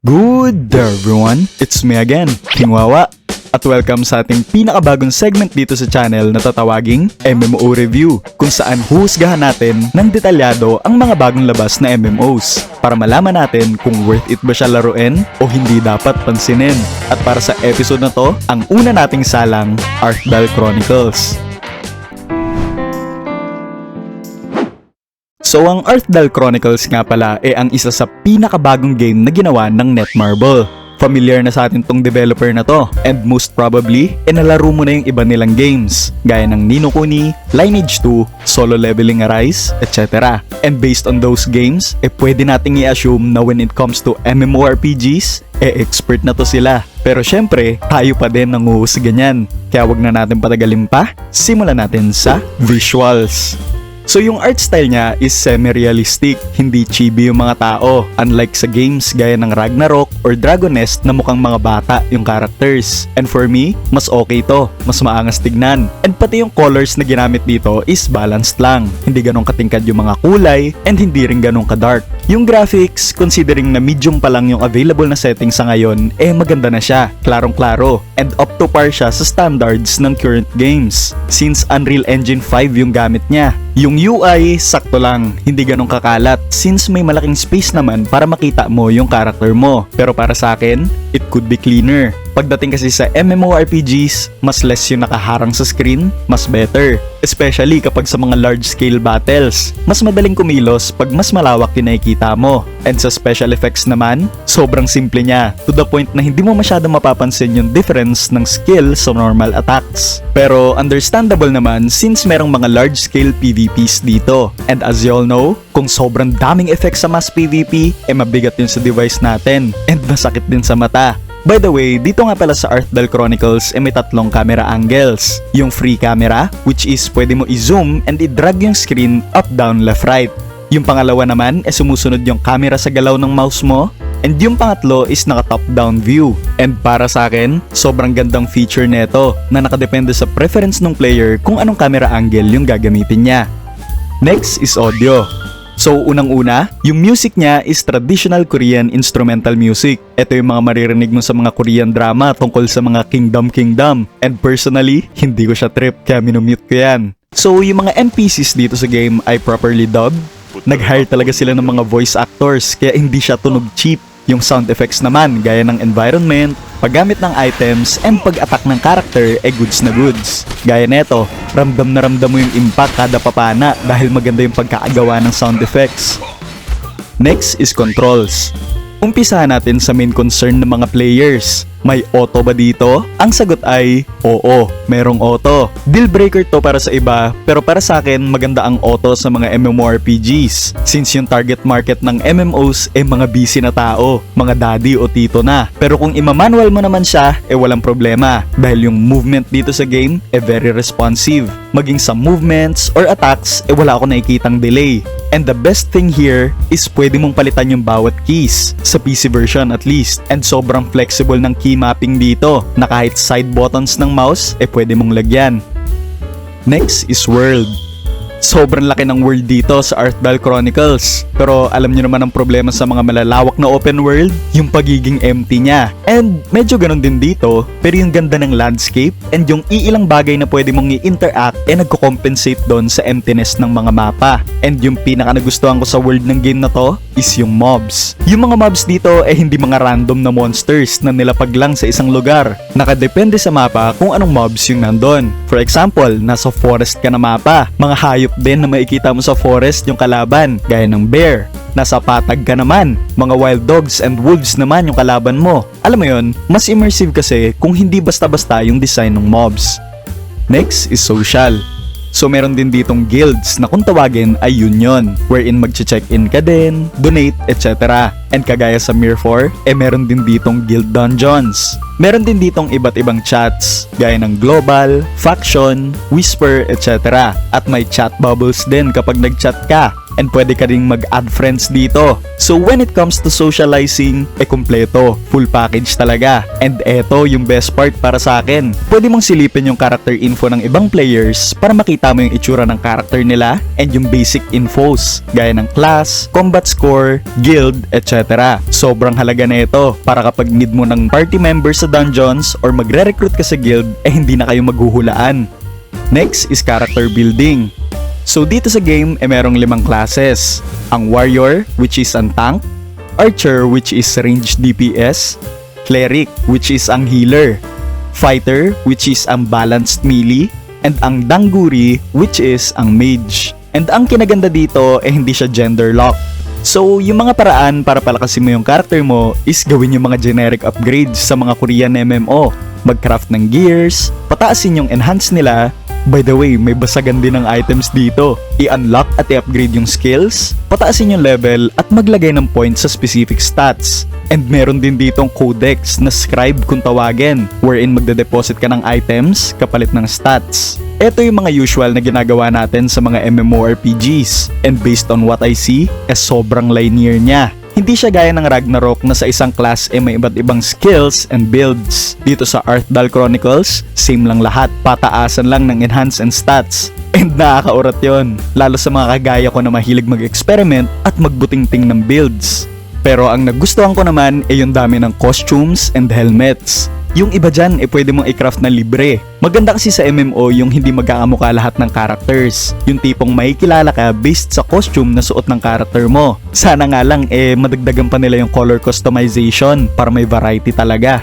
Good day everyone! It's me again, King Wawa. At welcome sa ating pinakabagong segment dito sa channel na tatawaging MMO Review kung saan huhusgahan natin ng detalyado ang mga bagong labas na MMOs para malaman natin kung worth it ba siya laruin o hindi dapat pansinin. At para sa episode na to, ang una nating salang, Arthdal Chronicles. So ang Earthdal Chronicles nga pala ay ang isa sa pinakabagong game na ginawa ng Netmarble. Familiar na sa atin tong developer na to and most probably, e nalaro mo na yung iba nilang games gaya ng Nino Kuni, Lineage 2, Solo Leveling Arise, etc. And based on those games, eh pwede nating i-assume na when it comes to MMORPGs, eh expert na to sila. Pero syempre, tayo pa din ang uhus ganyan. Kaya wag na natin patagalin pa, simulan natin sa visuals. So yung art style niya is semi-realistic, hindi chibi yung mga tao. Unlike sa games gaya ng Ragnarok or Dragon Nest na mukhang mga bata yung characters. And for me, mas okay to, mas maangas tignan. And pati yung colors na ginamit dito is balanced lang. Hindi ganong katingkad yung mga kulay and hindi rin ganong ka-dark. Yung graphics, considering na medium pa lang yung available na setting sa ngayon, eh maganda na siya, klarong-klaro. And up to par siya sa standards ng current games. Since Unreal Engine 5 yung gamit niya. Yung UI, sakto lang, hindi ganong kakalat since may malaking space naman para makita mo yung character mo. Pero para sa akin, it could be cleaner. Pagdating kasi sa MMORPGs, mas less yung nakaharang sa screen, mas better. Especially kapag sa mga large-scale battles, mas madaling kumilos pag mas malawak yung nakikita mo. And sa special effects naman, sobrang simple niya, to the point na hindi mo masyado mapapansin yung difference ng skill sa normal attacks. Pero understandable naman since merong mga large-scale PvPs dito. And as you all know, kung sobrang daming effects sa mass PvP, eh mabigat yun sa device natin. And masakit din sa mata. By the way, dito nga pala sa Earthdal Chronicles eh may tatlong camera angles. Yung free camera, which is pwede mo i-zoom and i-drag yung screen up, down, left, right. Yung pangalawa naman eh sumusunod yung camera sa galaw ng mouse mo. And yung pangatlo is naka top-down view. And para sa akin, sobrang gandang feature neto na nakadepende sa preference ng player kung anong camera angle yung gagamitin niya. Next is audio. So unang-una, yung music niya is traditional Korean instrumental music. Ito yung mga maririnig mo sa mga Korean drama tungkol sa mga kingdom-kingdom. And personally, hindi ko siya trip kaya minumute ko yan. So yung mga NPCs dito sa game ay properly dubbed. Nag-hire talaga sila ng mga voice actors kaya hindi siya tunog cheap. Yung sound effects naman gaya ng environment, paggamit ng items, and pag-attack ng character ay goods na goods. Gaya neto, ramdam na ramdam mo yung impact kada papana dahil maganda yung pagkakagawa ng sound effects. Next is controls. Umpisahan natin sa main concern ng mga players. May auto ba dito? Ang sagot ay oo, merong auto. Deal breaker to para sa iba, pero para sa akin maganda ang auto sa mga MMORPGs. Since yung target market ng MMOs ay mga busy na tao, mga daddy o tito na. Pero kung imamanual mo naman siya, eh walang problema. Dahil yung movement dito sa game ay very responsive. Maging sa movements or attacks, eh wala ako nakikitang delay. And the best thing here is pwede mong palitan yung bawat keys sa PC version at least. And sobrang flexible ng key mapping dito na kahit side buttons ng mouse eh pwede mong lagyan. Next is world. Sobrang laki ng world dito sa Arthdal Chronicles. Pero alam niyo naman ang problema sa mga malalawak na open world, yung pagiging empty niya. And medyo ganun din dito, pero yung ganda ng landscape and yung iilang bagay na pwede mong i-interact eh nagko-compensate doon sa emptiness ng mga mapa. And yung pinaka nagustuhan ko sa world ng game na to is yung mobs. Yung mga mobs dito eh hindi mga random na monsters na nilapag lang sa isang lugar. Nakadepende sa mapa kung anong mobs yung nandun. For example, nasa forest ka na mapa, mga hayop din na makikita mo sa forest yung kalaban, gaya ng bear. Nasa patag ka naman, mga wild dogs and wolves naman yung kalaban mo. Alam mo yon, mas immersive kasi kung hindi basta-basta yung design ng mobs. Next is social. So meron din ditong guilds na kung tawagin ay union, wherein magche-check-in ka din, donate, etc. And kagaya sa Mir 4, eh meron din ditong guild dungeons. Meron din ditong iba't ibang chats, gaya ng global, faction, whisper, etc. At may chat bubbles din kapag nag-chat ka. And pwede ka ring mag-add friends dito. So when it comes to socializing, eh kumpleto, full package talaga. And eto yung best part para sa akin. Pwede mong silipin yung character info ng ibang players para makita mo yung itsura ng character nila and yung basic infos gaya ng class, combat score, guild, etc. Sobrang halaga na ito para kapag need mo ng party members sa dungeons or magre-recruit ka sa guild eh hindi na kayo maghuhulaan. Next is character building. So dito sa game eh merong limang classes. Ang warrior which is ang tank, archer which is range DPS, cleric which is ang healer, fighter which is ang balanced melee, and ang dangguri which is ang mage. And ang kinaganda dito eh hindi siya gender lock. So, yung mga paraan para palakasin mo yung character mo is gawin yung mga generic upgrades sa mga Korean MMO. Mag-craft ng gears, pataasin yung enhance nila. By the way, may basagan din ng items dito. I-unlock at i-upgrade yung skills, pataasin yung level at maglagay ng points sa specific stats. And meron din ditong codex na scribe kung tawagin, wherein magde-deposit ka ng items kapalit ng stats. Ito yung mga usual na ginagawa natin sa mga MMORPGs. And based on what I see, eh sobrang linear niya. Hindi siya gaya ng Ragnarok na sa isang class ay may iba't ibang skills and builds. Dito sa Arthdal Chronicles, same lang lahat. Pataasan lang ng enhance and stats. And nakakaurat yon, lalo sa mga kagaya ko na mahilig mag-experiment at magbutingting ng builds. Pero ang nagustuhan ko naman ay yung dami ng costumes and helmets. Yung iba dyan, eh pwede mong i-craft na libre. Maganda kasi sa MMO yung hindi magkakamuka lahat ng characters. Yung tipong may kilala ka based sa costume na suot ng character mo. Sana nga lang, eh madagdagan pa nila yung color customization para may variety talaga.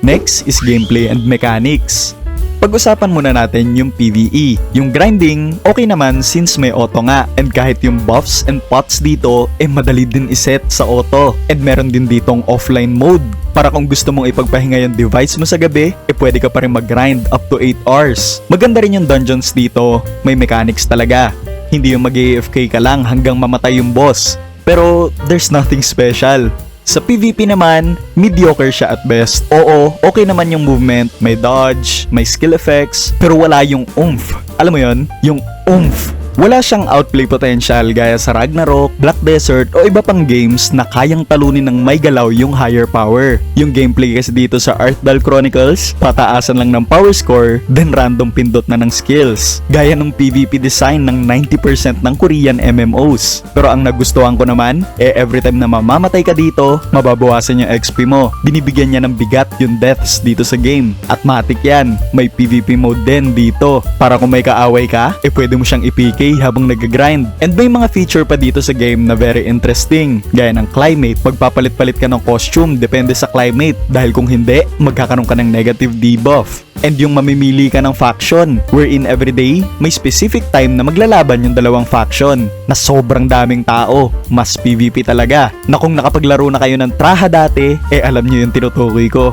Next is gameplay and mechanics. Pag-usapan muna natin yung PvE. Yung grinding, okay naman since may auto nga. And kahit yung buffs and pots dito, eh madali din iset sa auto. And meron din ditong offline mode. Para kung gusto mong ipagpahinga yung device mo sa gabi, eh pwede ka pa rin mag-grind up to 8 hours. Maganda rin yung dungeons dito, may mechanics talaga. Hindi yung mag AFK ka lang hanggang mamatay yung boss. Pero there's nothing special. Sa PvP naman, mediocre siya at best. Oo, okay naman yung movement, may dodge, may skill effects, pero wala yung oomph. Alam mo yon, yung oomph. Wala siyang outplay potential gaya sa Ragnarok, Black Desert o iba pang games na kayang talunin ng may galaw yung higher power. Yung gameplay kasi dito sa Arthdal Chronicles, pataasan lang ng power score, then random pindot na ng skills. Gaya ng PvP design ng 90% ng Korean MMOs. Pero ang nagustuhan ko naman, eh every time na mamamatay ka dito, mababawasan yung XP mo. Binibigyan niya ng bigat yung deaths dito sa game. At matik yan, may PvP mode din dito. Para kung may kaaway ka, eh pwede mo siyang i-PK habang nag-grind. And may mga feature pa dito sa game na very interesting. Gaya ng climate, magpapalit-palit ka ng costume depende sa climate. Dahil kung hindi, magkakaroon ka ng negative debuff. And yung mamimili ka ng faction, wherein everyday, may specific time na maglalaban yung dalawang faction na sobrang daming tao. Mas PvP talaga. Na kung nakapaglaro na kayo ng Traha dati, eh alam nyo yung tinutukoy ko.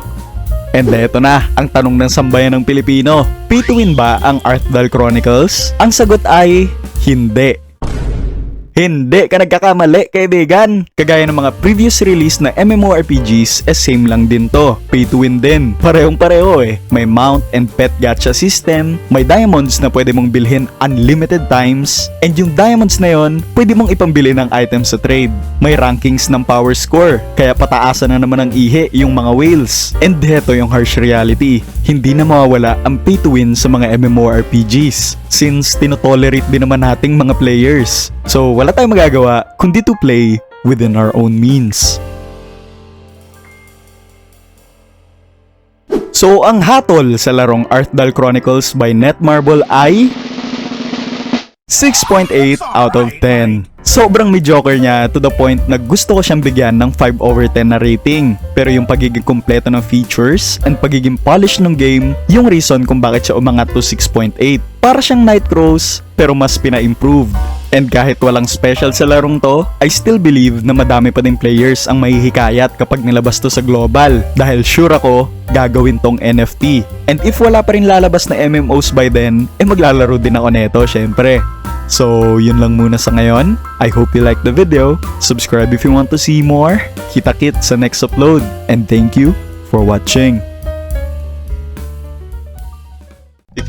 And eto na, ang tanong ng sambayan ng Pilipino. Pay to win ba ang Arthdal Chronicles? Ang sagot ay hindi. Hindi ka nagkakamali, kaibigan. Kagaya ng mga previous release na MMORPGs, eh same lang din to. Pay to win din. Parehong pareho eh. May mount and pet gacha system, may diamonds na pwede mong bilhin unlimited times, and yung diamonds na yon, pwede mong ipambili ng items sa trade. May rankings ng power score, kaya pataasan na naman ng ihe yung mga whales. And heto yung harsh reality. Hindi na mawawala ang pay to win sa mga MMORPGs since tinotolerate din naman nating mga players. So wala tayong magagawa kundi to play within our own means. So ang hatol sa larong Arthdal Chronicles by Netmarble ay 6.8 out of 10. Sobrang mediocre niya to the point na gusto ko siyang bigyan ng 5 over 10 na rating. Pero yung pagiging kompleto ng features and pagiging polished ng game, yung reason kung bakit siya umangat to 6.8. Para siyang Nightcross pero mas pina-improve. And kahit walang special sa larong to, I still believe na madami pa din players ang mahihikayat kapag nilabas to sa global dahil sure ako gagawin tong NFT. And if wala pa rin lalabas na MMOs by then, eh maglalaro din ako neto syempre. So, yun lang muna sa ngayon. I hope you liked the video. Subscribe if you want to see more. Kita-kit sa next upload. And thank you for watching.